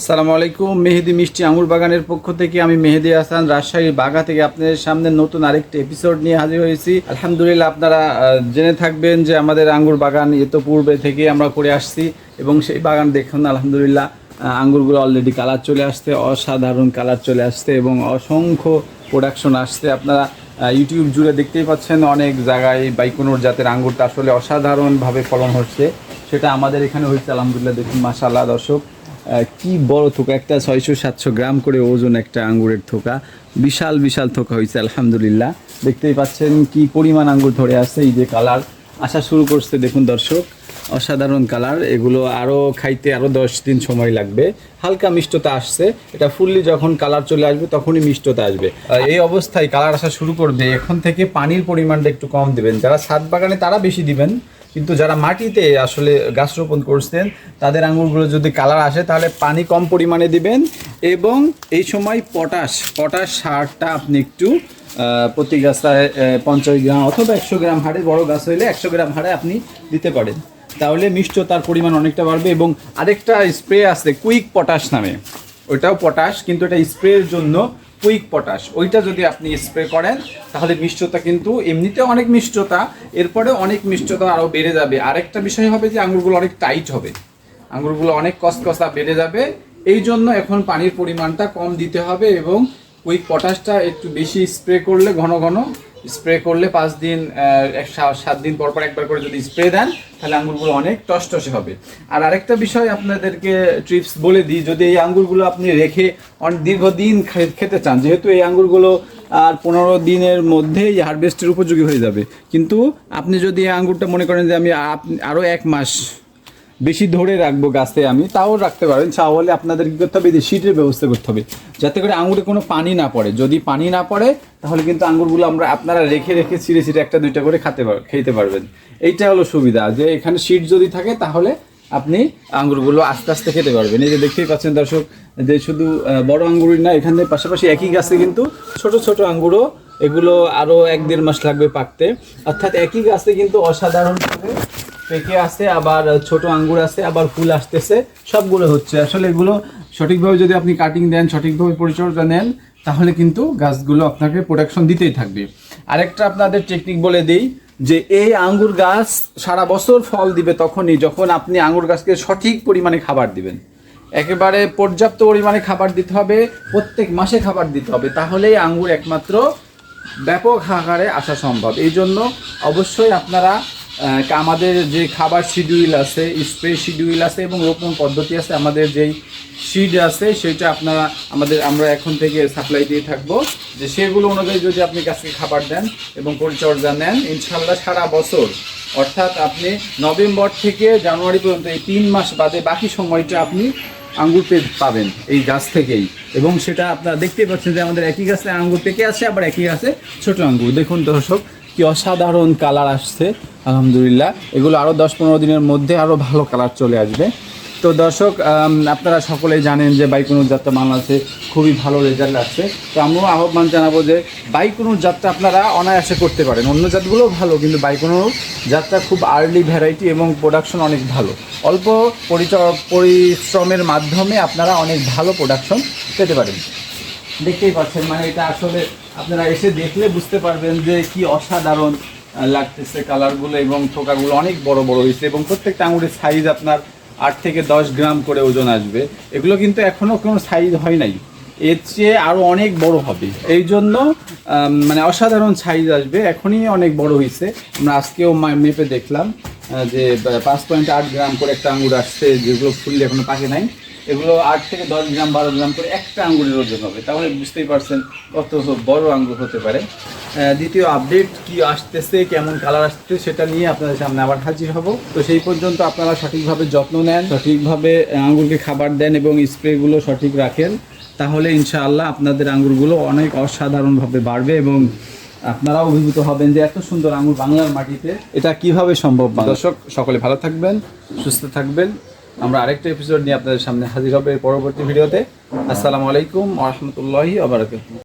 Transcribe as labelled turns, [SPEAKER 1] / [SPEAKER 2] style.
[SPEAKER 1] আসসালামু আলাইকুম, মেহেদি মিষ্টি আঙুর বাগানের পক্ষ থেকে আমি মেহেদি হাসান, রাজশাহীর বাগা থেকে আপনাদের সামনে নতুন আরেকটি এপিসোড নিয়ে হাজির হয়েছি। আলহামদুলিল্লাহ আপনারা জেনে থাকবেন যে আমাদের আঙ্গুর বাগান এত পূর্বে থেকে আমরা করে আসছি এবং সেই বাগান দেখুন, আলহামদুলিল্লাহ আঙ্গুরগুলো অলরেডি কালার চলে আসছে, অসাধারণ কালার চলে আসছে এবং অসংখ্য প্রোডাকশন আসছে। আপনারা ইউটিউব জুড়ে দেখতেই পাচ্ছেন অনেক জায়গায় বাইকুনোর জাতের আঙ্গুরটা আসলে অসাধারণভাবে ফলন হচ্ছে। সেটা আমাদের এখানে হয়েছে, আলহামদুলিল্লাহ, দেখুন মাশাল্লাহ দর্শক। কি বড় থোকা? একটা ছয়শো সাতশো গ্রাম করে ওজন একটা আঙ্গুরের থোকা। বিশাল বিশাল থোকা হয়েছে আলহামদুলিল্লাহ। দেখতেই পাচ্ছেন কি পরিমাণ আঙ্গুর ধরে আসছে এই যে কালার। আসা শুরু করছে, দেখুন দর্শক, অসাধারণ কালার। এগুলো আরও খাইতে আরও দশ দিন সময় লাগবে। হালকা মিষ্টতা আসছে। এটা ফুললি যখন কালার চলে আসবে, তখনই মিষ্টতা আসবে। এই অবস্থায় কালার আসা শুরু করবে। এখন থেকে পানির পরিমাণটা একটু কম দেবেন। যারা ছাদ বাগানে, তারা বেশি দিবেন। কিন্তু যারা মাটিতে আসলে গাছ রোপণ করছেন, তাদের আঙুরগুলো যদি কালার আসে, তাহলে পানি কম পরিমাণে দিবেন এবং এই সময় পটাশ পটাশ সারটা আপনি একটু প্রতি গাছটায় পঞ্চাশ গ্রাম অথবা একশো গ্রাম হারে বড় গাছ হইলে একশো গ্রাম হারে আপনি দিতে পারেন। তাহলে মিষ্টতার পরিমাণ অনেকটা বাড়বে এবং আরেকটা স্প্রে আছে, কুইক পটাশ নামে। ওইটাও পটাশ, কিন্তু এটা স্প্রের জন্য কুইক পটাশ, ওইটা যদি আপনি স্প্রে করেন, তাহলে মিষ্টতা কিন্তু এমনিতে অনেক মিষ্টতা এরপরে অনেক মিষ্টতা আরও বেড়ে যাবে। আরেকটা বিষয় হবে যে আঙুরগুলো অনেক টাইট হবে। আঙুরগুলো অনেক কসকসা বেড়ে যাবে। এই জন্য এখন পানির পরিমাণটা কম দিতে হবে এবং কুইক পটাশটা একটু বেশি স্প্রে করলে ঘন ঘন স্প্রে করলে পাঁচ দিন সাত দিন পর পর একবার করে যদি স্প্রে দেন, তাহলে আঙ্গুরগুলো অনেক টসটসে হবে। আর আরেকটা বিষয় আপনাদেরকে ট্রিপস বলে দিই, যদি এই আঙ্গুরগুলো আপনি রেখে অনেক দীর্ঘদিন খেতে চান, যেহেতু এই আঙ্গুরগুলো আর পনেরো দিনের মধ্যেই হারভেস্টের উপযোগী হয়ে যাবে। কিন্তু আপনি যদি এই আঙ্গুরটা মনে করেন যে আমি আরও এক মাস বেশি ধরে রাখব গাছে আমি, তাও রাখতে পারেন তাহলে আপনাদের কী করতে হবে? এই যে শীতের ব্যবস্থা করতে হবে। যাতে করে আঙুরে কোনো পানি না পড়ে। যদি পানি না পড়ে, তাহলে কিন্তু আঙুরগুলো আমরা আপনারা রেখে রেখে ছিঁড়ে ছিঁড়ে একটা দুইটা করে খাতে পার খেতে পারবেন। এইটা হলো সুবিধা। যে এখানে শীত যদি থাকে, তাহলে আপনি আঙুরগুলো আস্তে আস্তে খেতে পারবেন। এই যে দেখতেই পাচ্ছেন দর্শক, যে শুধু বড় আঙ্গুরই না, এখানে পাশাপাশি একই গাছে কিন্তু ছোট ছোট আঙ্গুরও এগুলো আরও এক দেড় মাস লাগবে পাকতে। অর্থাৎ একই গাছে কিন্তু অসাধারণভাবে পেকে আছে, আবার ছোট আঙ্গুর আছে, আবার ফুল আসতেছে, সবগুলো হচ্ছে। আসলে এগুলো সঠিকভাবে যদি আপনি কাটিং দেন, সঠিকভাবে পরিচর্যা নেন, তাহলে কিন্তু গাছগুলো আপনাকে প্রোটেকশন দিতেই থাকবে। আরেকটা আপনাদের টেকনিক বলে দিই, যে এই আঙ্গুর গাছ সারা বছর ফল দিবে তখনই যখন আপনি আঙ্গুর গাছকে সঠিক পরিমাণে খাবার দিবেন। একেবারে পর্যাপ্ত পরিমাণে খাবার দিতে হবে, প্রত্যেক মাসে খাবার দিতে হবে, তাহলেই আঙ্গুর একমাত্র ব্যাপক আকারে আসা সম্ভব। এই জন্য অবশ্যই আপনারা আমাদের যে খাবার শিডিউল আছে স্প্রে শিডিউল আছে এবং রোপণ পদ্ধতি আছে, আমাদের যেই সিড আছে, সেটা আপনারা আমাদের, আমরা এখন থেকে সাপ্লাই দিয়ে থাকব। যে সেগুলো অনুযায়ী যদি আপনি গাছকে খাবার দেন এবং পরিচর্যা নেন ইনশাল্লাহ সারা বছর, অর্থাৎ আপনি নভেম্বর থেকে জানুয়ারি পর্যন্ত এই তিন মাস বাদে বাকি সময়টা আপনি আঙ্গুর পে- পাবেন এই গাছ থেকেই। এবং সেটা আপনারা দেখতেই পাচ্ছেন যে আমাদের একই গাছে আঙ্গুর পেকে আছে, আবার একই গাছে ছোট আঙ্গুর। দেখুন দর্শক কি অসাধারণ কালার আসছে, আলহামদুলিল্লাহ। এগুলো আরও দশ পনেরো দিনের মধ্যে আরও ভালো কালার চলে আসবে। তো দর্শক আপনারা সকলেই জানেন যে বাইকুনুর যাত্রা বাংলাদেশে খুবই ভালো রেজাল্ট আসছে। তো আমরাও আহ্বান জানাব যে বাইকুনুর যাত্রা আপনারা অনায়াসে করতে পারেন। অন্য জাতগুলোও ভালো, কিন্তু বাইকুনুর যাত্রা খুব আর্লি ভ্যারাইটি এবং প্রোডাকশন অনেক ভালো। অল্প পরিশ্রমের মাধ্যমে আপনারা অনেক ভালো প্রোডাকশন পেতে পারেন। দেখতেই পাচ্ছেন মানে এটা আসলে আপনারা এসে দেখলে বুঝতে পারবেন যে কি অসাধারণ লাগতেছে কালারগুলো এবং থোকাগুলো অনেক বড় বড় হয়েছে এবং প্রত্যেকটা আঙুরের সাইজ আপনার আট থেকে দশ গ্রাম করে ওজন আসবে। এগুলো কিন্তু এখনও কোনো সাইজ হয় নাই। এর চেয়ে আরও অনেক বড় হবে। এই জন্য মানে অসাধারণ সাইজ আসবে। এখনই অনেক বড় হয়েছে। আমরা আজকেও মেপে দেখলাম যে পাঁচ পয়েন্ট আট গ্রাম করে একটা আঙুর আসছে, যেগুলো ফুললে এখনও পাকে নাই। এগুলো আট থেকে দশ গ্রাম, বারো গ্রাম করে একটা আঙ্গুরের ওজন হবে। তাহলে বুঝতেই পারছেন কত বড় আঙ্গুর হতে পারে। দ্বিতীয় আপডেট কি আসতেছে, কেমন কালার আসতেছে সেটা নিয়ে আপনাদের সামনে আবার হাজির হব। তো সেই পর্যন্ত আপনারা সঠিকভাবে যত্ন নেন, সঠিকভাবে আঙ্গুরকে খাবার দেন এবং স্প্রেগুলো সঠিক রাখেন, তাহলে ইনশাআল্লাহ আপনাদের আঙ্গুরগুলো অনেক অসাধারণভাবে বাড়বে এবং আপনারাও অভিভূত হবেন যে এত সুন্দর আঙুর বাংলার মাটিতে। এটা কীভাবে সম্ভব? দর্শক, সকলে ভালো থাকবেন, সুস্থ থাকবেন। আমরা আরেকটা এপিসোড নিয়ে আপনাদের সামনে হাজির হবে পরবর্তী ভিডিওতে। আসসালামু আলাইকুম আহমতুল্লাহি আবরাকাতুহু